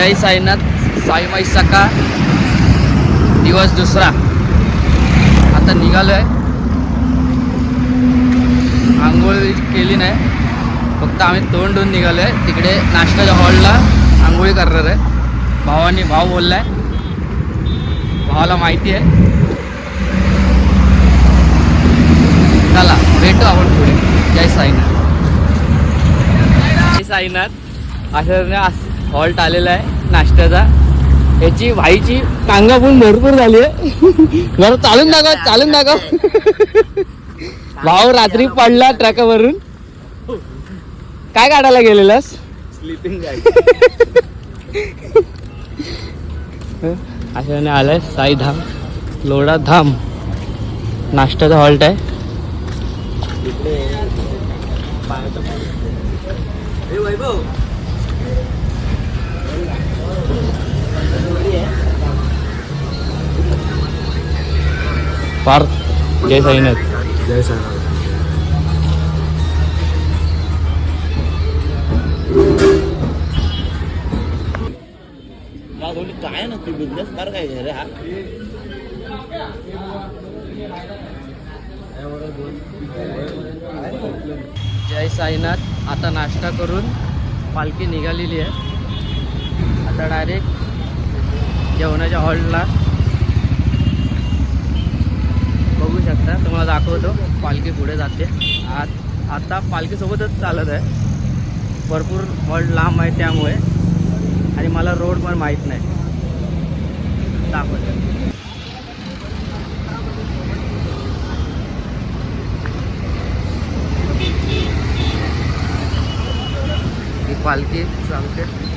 जय साईनाथ साई माई सका दिवस दुसरा. आता निघालो आहे आंघोळ केली नाही. फक्त आम्ही तोंड धुवून निघालो आहे तिकडे नाश्ताच्या हॉलला आंघोळी करणार आहे. भावानी भाव बोललाय. भावाला माहिती आहे. चला भेटू आपण पुढे. जय साईनाथ. जय साईनाथ. अशा हॉल्ट आलेला आहे नाश्त्याचा. याची भाईची टांगा पण भरपूर झाली आहे. जरा चालून दाखव चालून दाखव. भाऊ रात्री पडला ट्रॅकावरून. काय काढायला गेलेलास? स्लिपिंग अशाने आलाय साई धाम लोढा धाम. नाश्त्याचा हॉल्ट आहे. वैभव. पार जय साईनाथ. जय साईनाथ. काय नक्की बिझनेस कर काय रे हा? जय साईनाथ. आता नाश्ता करून पालखी निघालेली आहे. आता डायरेक्ट जेवणाच्या हॉलला बघू शकता. तुम्हाला दाखवतो. पालखी पुढे जाते. आत आता पालखीसोबतच चालत आहे. भरपूर हॉल्ट लांब आहे त्यामुळे. आणि मला रोड पण माहीत नाही. दाखवतो. पालखी चालते.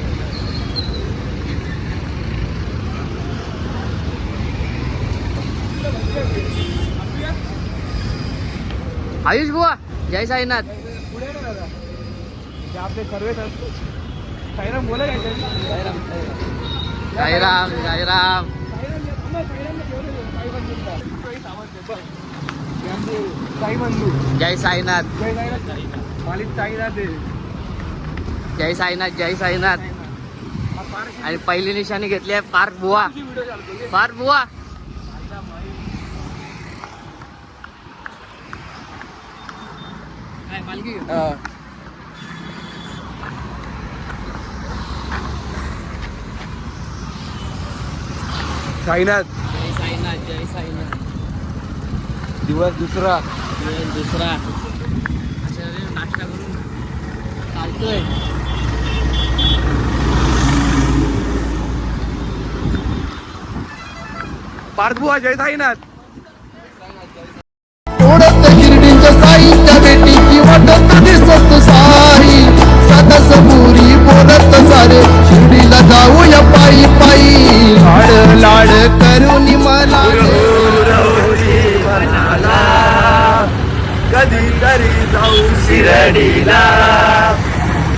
आयुष बुवा जय साईनाथ. आपले सर्वे साईराम बोला साईराम. साईराम जय साईनाथ. जय साईनाथ जय साईनाथ. आणि पहिली निशाणी घेतली आहे पार्क बुवा. पार्क बुवा काय पालखी साईनाथ जय साईनाथ जय साईनाथ दिवस दुसरा दिवस दुसरा वेळी नाश्ता करून चालतोय पार्थबुवा जय साईनाथ वाटत दिसत सारी सदस पुरी बोलत सारे. शिर्डीला जाऊया पायी पायी. लाड लाड करून मला कधी तरी जाऊ शिरडीला.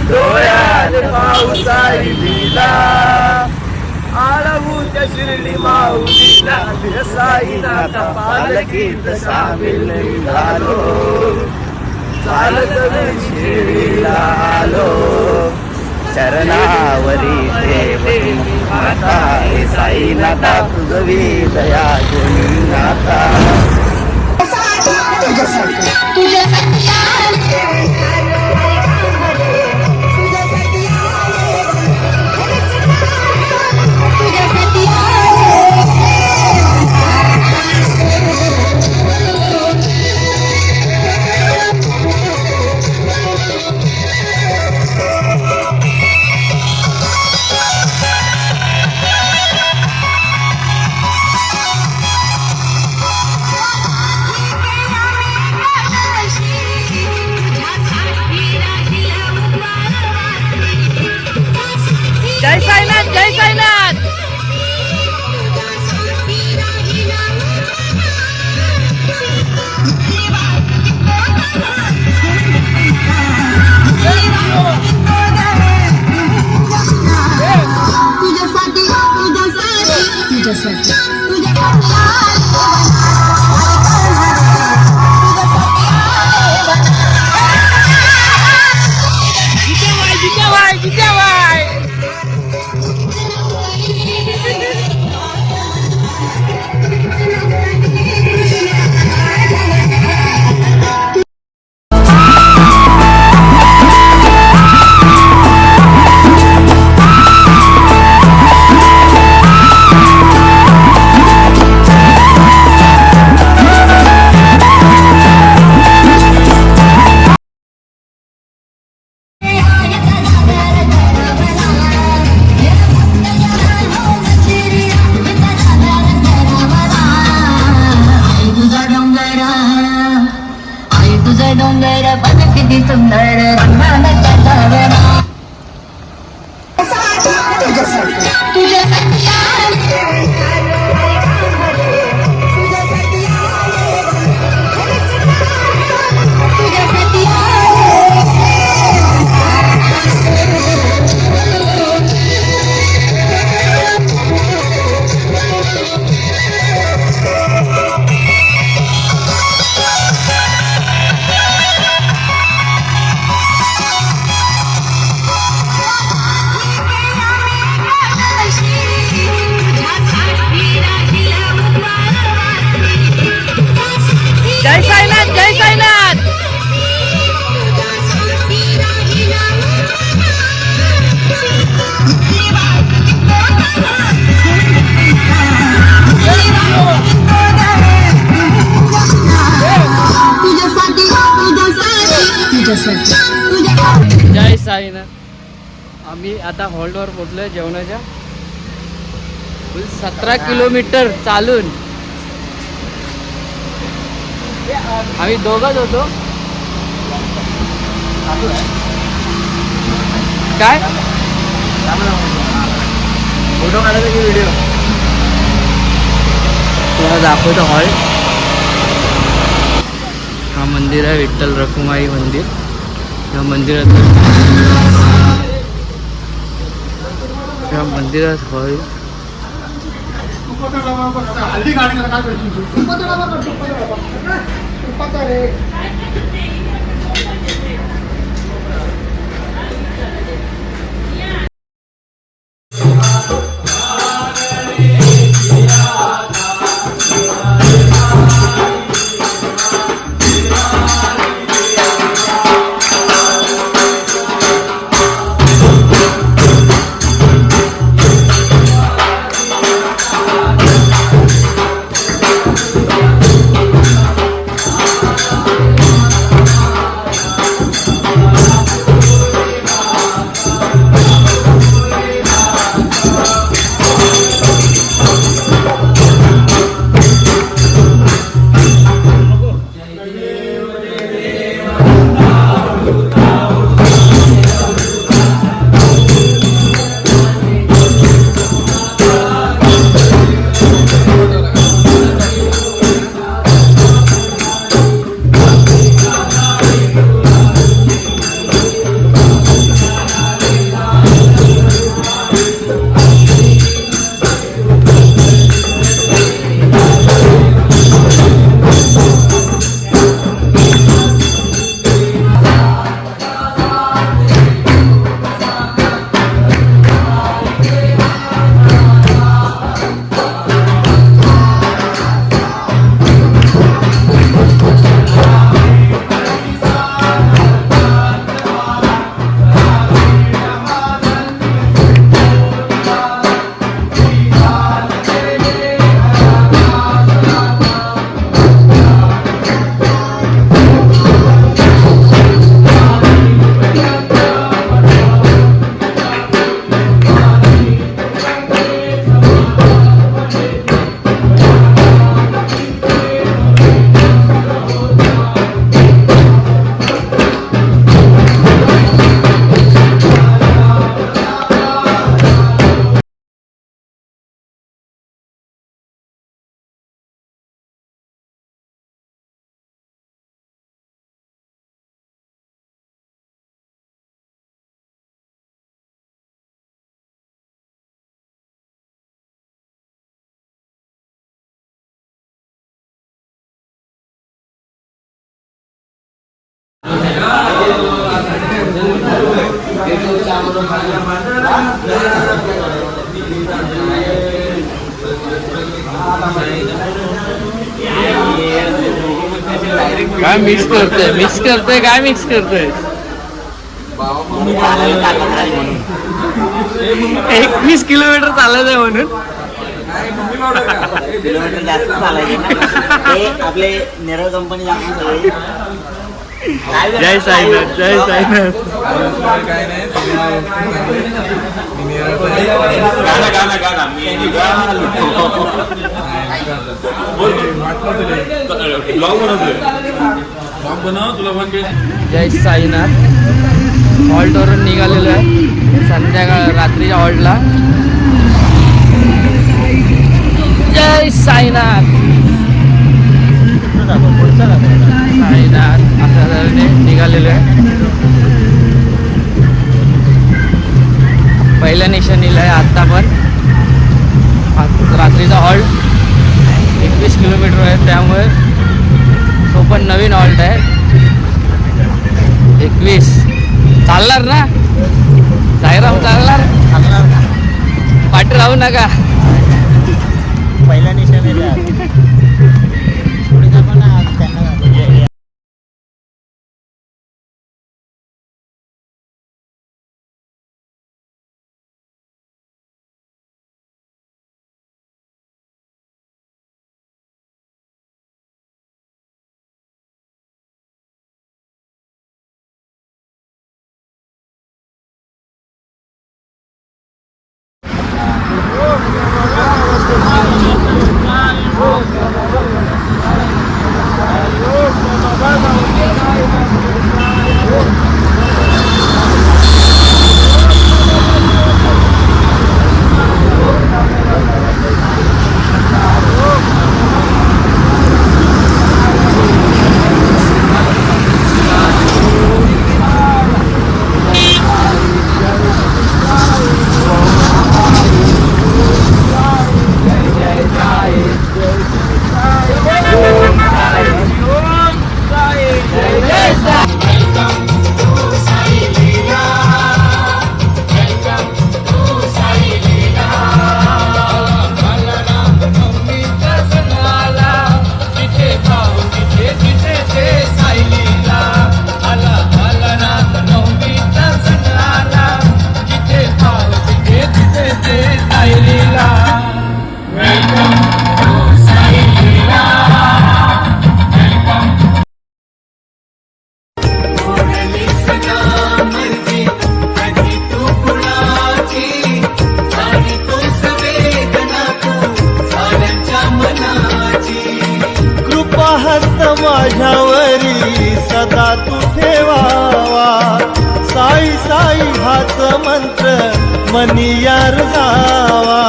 डोळ्यात पावसाई दिला आळवू त्या शिर्डी माऊलीला साईनाथ पालकीत सामील झालो. चालत शिर्डीला आलो चरणावरी देव माता हे साईनाथा तुझवी दया गुणी नाता तुझ्यासाठी तुझ्यासाठी जय साईनाथ. आम्ही आता हॉल्टवर पोचलोय जेवणाच्या. फुल सतरा किलोमीटर चालून. आम्ही दोघच होतो. काय? फोटो काढायचा की व्हिडिओ तुम्हाला दाखवतो हॉल. हा मंदिर आहे विठ्ठल रखुमाई मंदिर. ત્યાં મંદિર હતું ત્યાં મંદિર જ હોય. ઉપર काय मिक्स करतोय? मिक्स करतोय? काय मिक्स करतोय? एकवीस किलोमीटर चालत आहे म्हणून. किलोमीटर जास्त चालायचे हे आपले नेरळ कंपनी जास्त जय साईनाथ जय साईनाथ. जय साईनाथ. हॉल्टवरून निघालेलो आहे. संध्याकाळ रात्रीच्या हॉल्टला जय साईनाथ. साईनाथ निघाले निघालेलो आहे. पहिल्या निशाणीला आहे आत्ता पण. रात्रीचा हॉल्ट. एकवीस किलोमीटर आहे त्यामुळे तो पण नवीन हॉल्ट आहे. एकवीस. चालणार ना? साईराम चालणार? पाठी राहू नका. पहिल्या निशाणीला हस्त माझ्यावरी सदा तू ठेवावा. साई साई हाच मंत्र मनी यार जावा.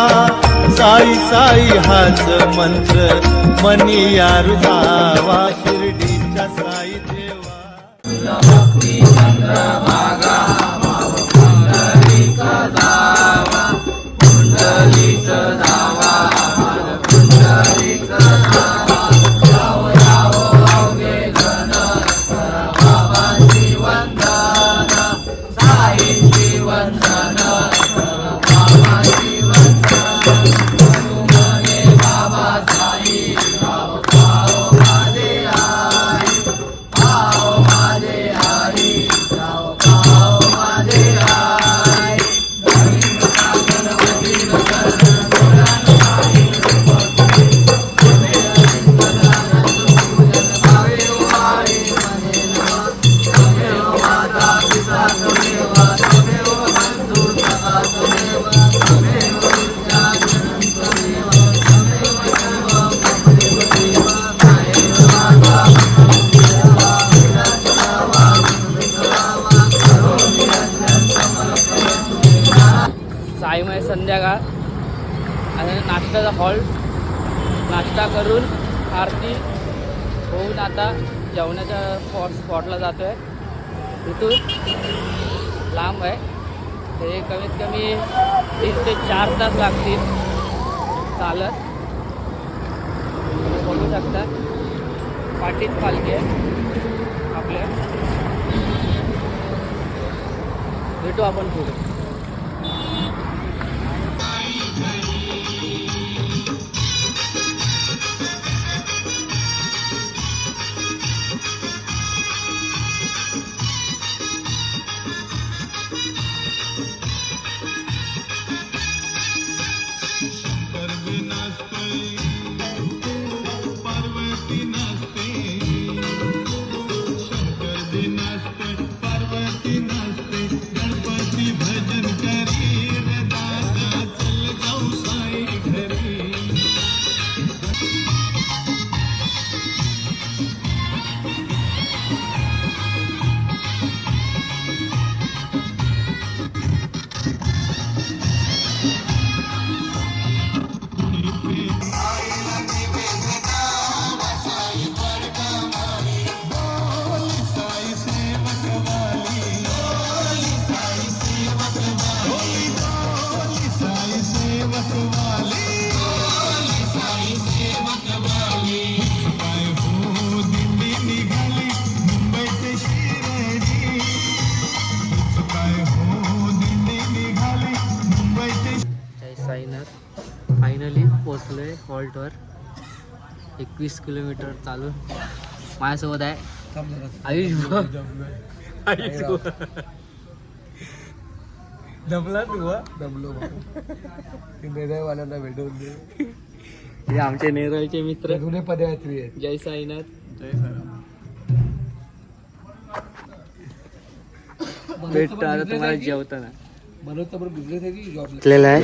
साई साई हाच मंत्र मनी यार जावा. शिर्डीच्या स्पॉटला जातो आहे तिथून लांब आहे. ते कमीत कमी तीन ते चार तास लागतील चालत. बघू शकता. पाठीत पालखी आहे आपल्या. भेटू आपण पुढे. एकवीस किलोमीटर चालून माझ्यासोबत आहे. आयुष. आयुष. दमला तू? दमलो वाल्यांना भेटवून दे. हे आमचे नेरळचे मित्र. जुने पदयात्री आहेत. जय साईनाथ. भेटतो आता तुम्हाला जेवताना. घेतलेलं आहे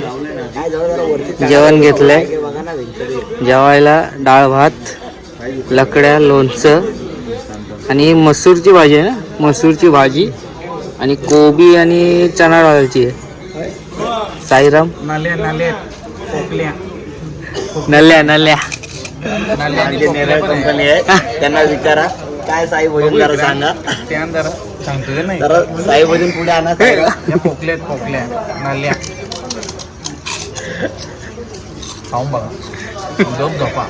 जेवण घेतलंय हे बघा ना वेंकटेश जेवायला डाळ भात लकड्या लोणचं आणि मसूरची भाजी आहे ना मसूरची भाजी आणि कोबी आणि चणा डाळची आहे साईराम नल्या नल्या नेरळ कंपनी आहे त्यांना विचारा काय साई भोजन जरा सांगा सांगतो नाही? जरा साई भोजन पुढे आणा पोकल्या आहेत, पोकल्या नाल्या. खाऊन बघा. झोप झोपा.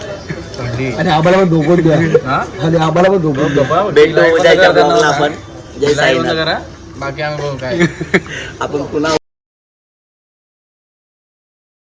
थंडी. आणि आम्हाला पण धोकून द्या. हा? आणि आम्हाला पण धोकून द्या. भेटलो उद्याच्या ब्लॉगला आपण. जय लाईव्ह साईनाथ. करा. बाकी आम्ही बघू काय. आपण पुन्हा